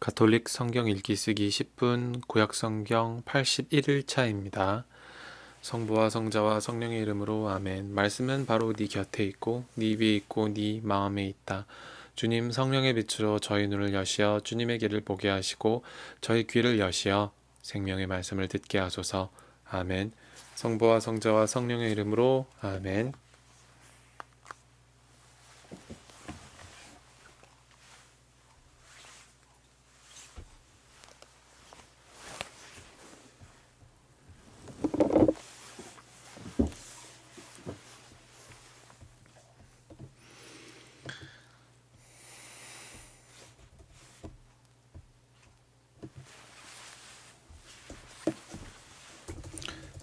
가톨릭 성경 읽기 쓰기 10분 구약 성경 81일차입니다. 성부와 성자와 성령의 이름으로 아멘. 말씀은 바로 네 곁에 있고 네 위에 있고 네 마음에 있다. 주님 성령의 빛으로 저희 눈을 여시어 주님의 길을 보게 하시고 저희 귀를 여시어 생명의 말씀을 듣게 하소서. 아멘. 성부와 성자와 성령의 이름으로 아멘.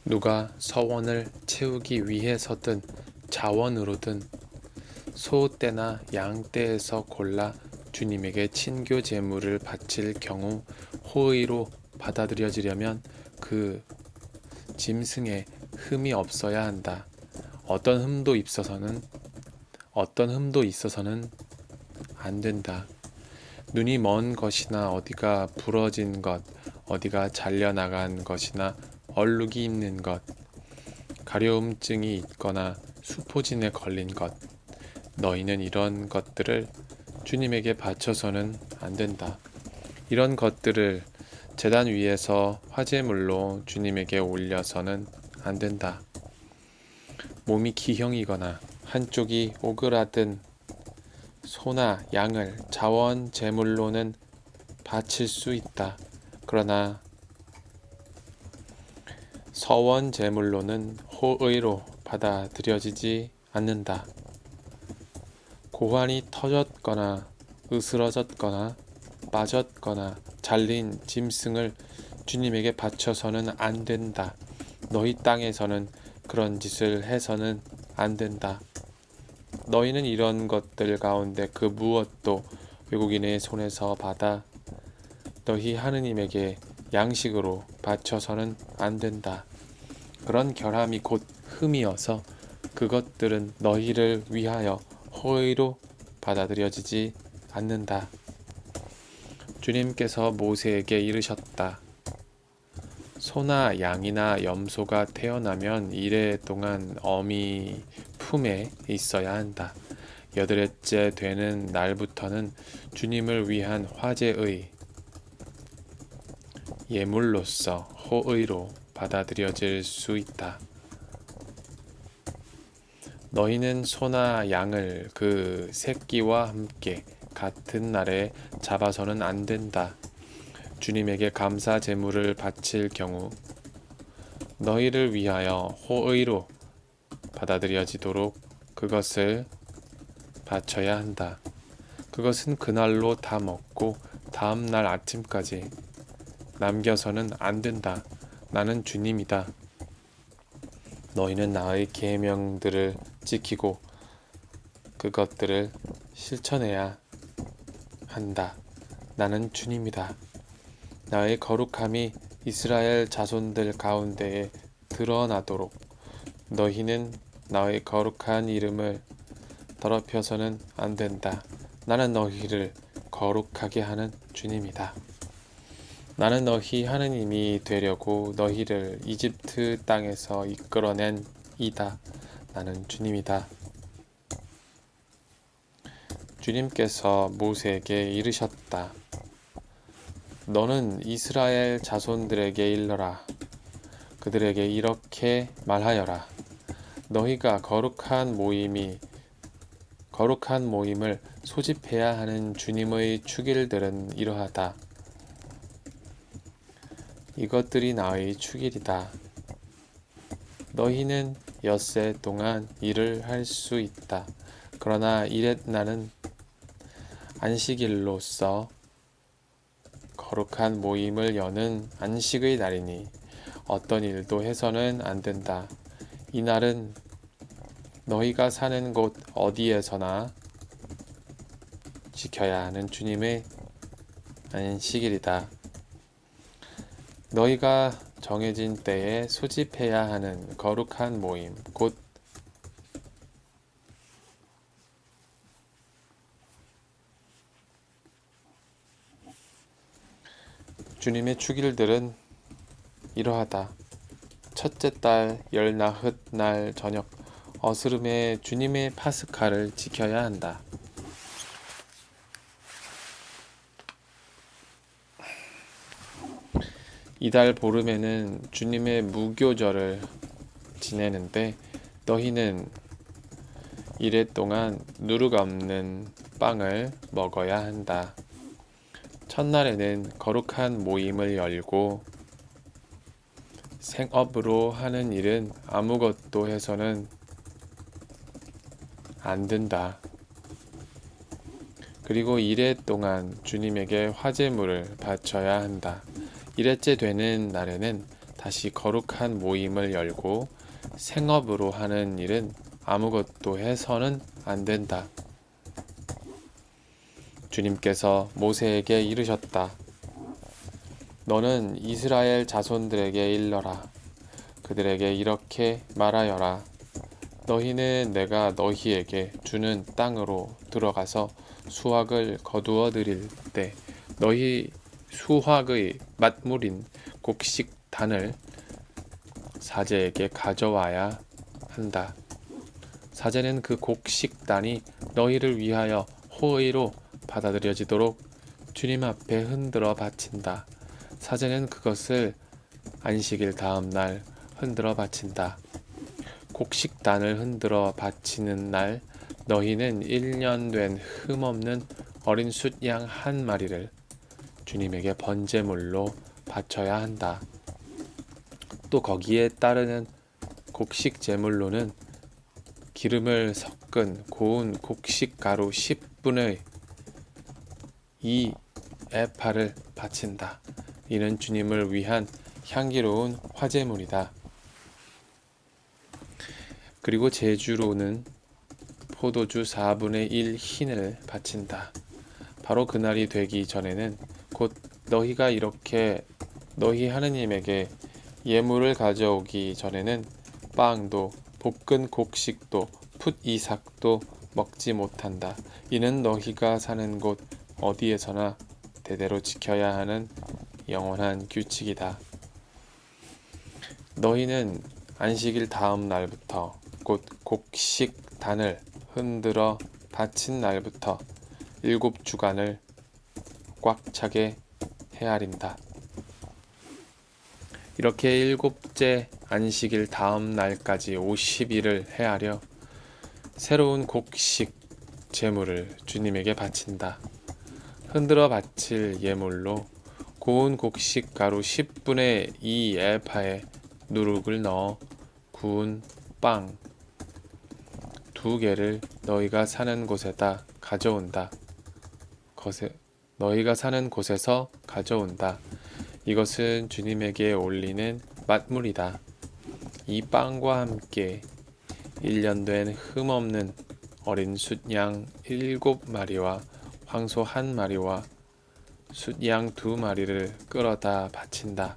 누가 서원을 채우기 위해서든 자원으로든 소떼나 양떼에서 골라 주님에게 친교 제물을 바칠 경우 호의로 받아들여지려면 그 짐승에 흠이 없어야 한다. 어떤 흠도 있어서는 어떤 흠도 있어서는 안 된다. 눈이 먼 것이나 어디가 부러진 것, 어디가 잘려나간 것이나 얼룩이 있는 것, 가려움증이 있거나 수포진에 걸린 것, 너희는 이런 것들을 주님에게 바쳐서는 안 된다. 이런 것들을 재단 위에서 화제물로 주님에게 올려서는 안 된다. 몸이 기형이거나 한쪽이 오그라든 소나 양을 자원 제물로는 바칠 수 있다. 그러나 서원 제물로는 호의로 받아들여지지 않는다. 고환이 터졌거나 으스러졌거나 빠졌거나 잘린 짐승을 주님에게 바쳐서는 안 된다. 너희 땅에서는 그런 짓을 해서는 안 된다. 너희는 이런 것들 가운데 그 무엇도 외국인의 손에서 받아 너희 하느님에게 양식으로 바쳐서는 안 된다. 그런 결함이 곧 흠이어서 그것들은 너희를 위하여 호의로 받아들여지지 않는다. 주님께서 모세에게 이르셨다. 소나 양이나 염소가 태어나면 이래 동안 어미 품에 있어야 한다. 여덟째 되는 날부터는 주님을 위한 화제의 예물로서 호의로 받아들여질 수 있다. 너희는 소나 양을 그 새끼와 함께 같은 날에 잡아서는 안 된다. 주님에게 감사 제물을 바칠 경우 너희를 위하여 호의로 받아들여지도록 그것을 바쳐야 한다. 그것은 그날로 다 먹고 다음 날 아침까지 남겨서는 안 된다. 나는 주님이다. 너희는 나의 계명들을 지키고 그것들을 실천해야 한다. 나는 주님이다. 나의 거룩함이 이스라엘 자손들 가운데에 드러나도록 너희는 나의 거룩한 이름을 더럽혀서는 안 된다. 나는 너희를 거룩하게 하는 주님이다. 나는 너희 하느님이 되려고 너희를 이집트 땅에서 이끌어낸 이다. 나는 주님이다. 주님께서 모세에게 이르셨다. 너는 이스라엘 자손들에게 일러라. 그들에게 이렇게 말하여라. 너희가 거룩한 모임이 거룩한 모임을 소집해야 하는 주님의 축일들은 이러하다. 이것들이 나의 축일이다. 너희는 엿새 동안 일을 할 수 있다. 그러나 이렛 나는 안식일로서 거룩한 모임을 여는 안식의 날이니 어떤 일도 해서는 안 된다. 이 날은 너희가 사는 곳 어디에서나 지켜야 하는 주님의 안식일이다. 너희가 정해진 때에 소집해야 하는 거룩한 모임, 곧 주님의 축일들은 이러하다. 첫째 달 열나흘 날 저녁 어스름에 주님의 파스카를 지켜야 한다. 이달 보름에는 주님의 무교절을 지내는데 너희는 이래 동안 누룩 없는 빵을 먹어야 한다. 첫날에는 거룩한 모임을 열고 생업으로 하는 일은 아무것도 해서는 안 된다. 그리고 이래 동안 주님에게 화제물을 바쳐야 한다. 이래째 되는 날에는 다시 거룩한 모임을 열고 생업으로 하는 일은 아무것도 해서는 안 된다. 주님께서 모세에게 이르셨다. 너는 이스라엘 자손들에게 일러라. 그들에게 이렇게 말하여라. 너희는 내가 너희에게 주는 땅으로 들어가서 수확을 거두어 드릴 때 너희 수확의 맛물인 곡식단을 사제에게 가져와야 한다. 사제는 그 곡식단이 너희를 위하여 호의로 받아들여지도록 주님 앞에 흔들어 바친다. 사제는 그것을 안식일 다음 날 흔들어 바친다. 곡식단을 흔들어 바치는 날 너희는 1년 된 흠없는 어린 숫 양 한 마리를 주님에게 번제물로 바쳐야 한다. 또 거기에 따르는 곡식 제물로는 기름을 섞은 고운 곡식 가루 10분의 2 에파를 바친다. 이는 주님을 위한 향기로운 화제물이다. 그리고 제주로는 포도주 4분의 1 흰을 바친다. 바로 그날이 되기 전에는 곧 너희가 이렇게 너희 하느님에게 예물을 가져오기 전에는 빵도 볶은 곡식도 풋 이삭도 먹지 못한다. 이는 너희가 사는 곳 어디에서나 대대로 지켜야 하는 영원한 규칙이다. 너희는 안식일 다음 날부터 곧 곡식 단을 흔들어 바친 날부터 일곱 주간을 꽉 차게 헤아린다. 이렇게 일곱째 안식일 다음 날까지 50일을 헤아려 새로운 곡식 제물을 주님에게 바친다. 흔들어 바칠 예물로 고운 곡식 가루 10분의 2 엘파에 누룩을 넣어 구운 빵 두 개를 너희가 사는 곳에다 가져온다. 것에, 너희가 사는 곳에서 가져온다. 이것은 주님에게 올리는 맛물이다. 이 빵과 함께 1년 된 흠없는 어린 숫양 일곱 마리와 황소 한 마리와 숫양 두 마리를 끌어다 바친다.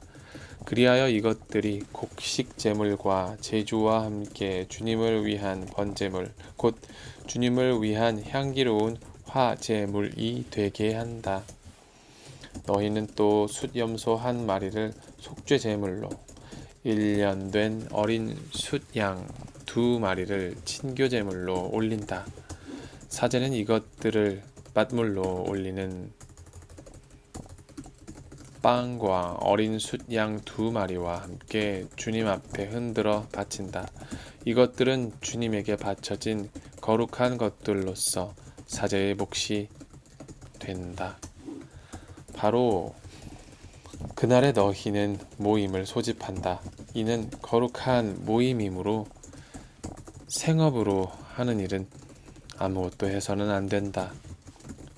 그리하여 이것들이 곡식 제물과 제주와 함께 주님을 위한 번제물 곧 주님을 위한 향기로운 화제물이 되게 한다. 너희는 또 숫염소 한 마리를 속죄 제물로 1년 된 어린 숫양 두 마리를 친교 제물로 올린다. 사제는 이것들을 맛물로 올리는 빵과 어린 숫양 두 마리와 함께 주님 앞에 흔들어 바친다. 이것들은 주님에게 바쳐진 거룩한 것들로서 사제의 몫이 된다. 바로 그날에 너희는 모임을 소집한다. 이는 거룩한 모임이므로 생업으로 하는 일은 아무것도 해서는 안 된다.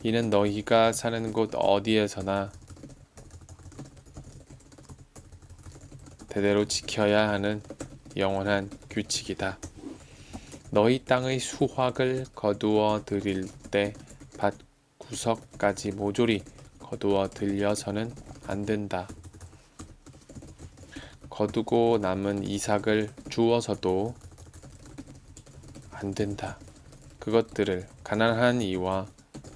이는 너희가 사는 곳 어디에서나 대대로 지켜야 하는 영원한 규칙이다. 너희 땅의 수확을 거두어 드릴 때 밭 구석까지 모조리 거두어 들려서는 안 된다. 거두고 남은 이삭을 주어서도 안 된다. 그것들을 가난한 이와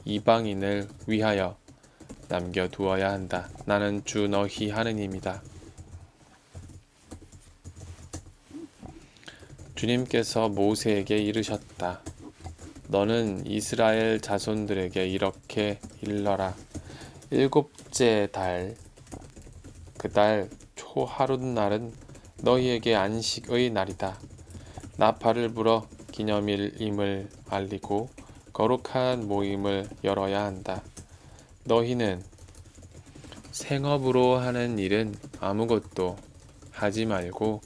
이방인을 위하여 남겨두어야 한다. 나는 주 너희 하느님이다. 주님께서 모세에게 이르셨다. 너는 이스라엘 자손들에게 이렇게 일러라. 일곱째 달, 그 달 초하룻날은 너희에게 안식의 날이다. 나팔을 불어 기념일임을 알리고 거룩한 모임을 열어야 한다. 너희는 생업으로 하는 일은 아무것도 하지 말고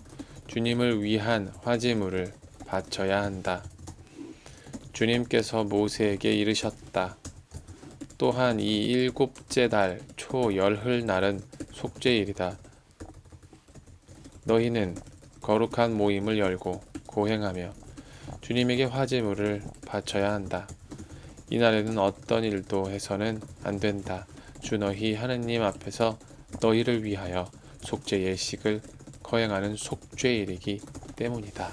주님을 위한 화제물을 바쳐야 한다. 주님께서 모세에게 이르셨다. 또한 이 일곱째 달 초 열흘 날은 속죄일이다. 너희는 거룩한 모임을 열고 고행하며 주님에게 화제물을 바쳐야 한다. 이날에는 어떤 일도 해서는 안 된다. 주 너희 하느님 앞에서 너희를 위하여 속죄 예식을 거행하는 속죄일이기 때문이다.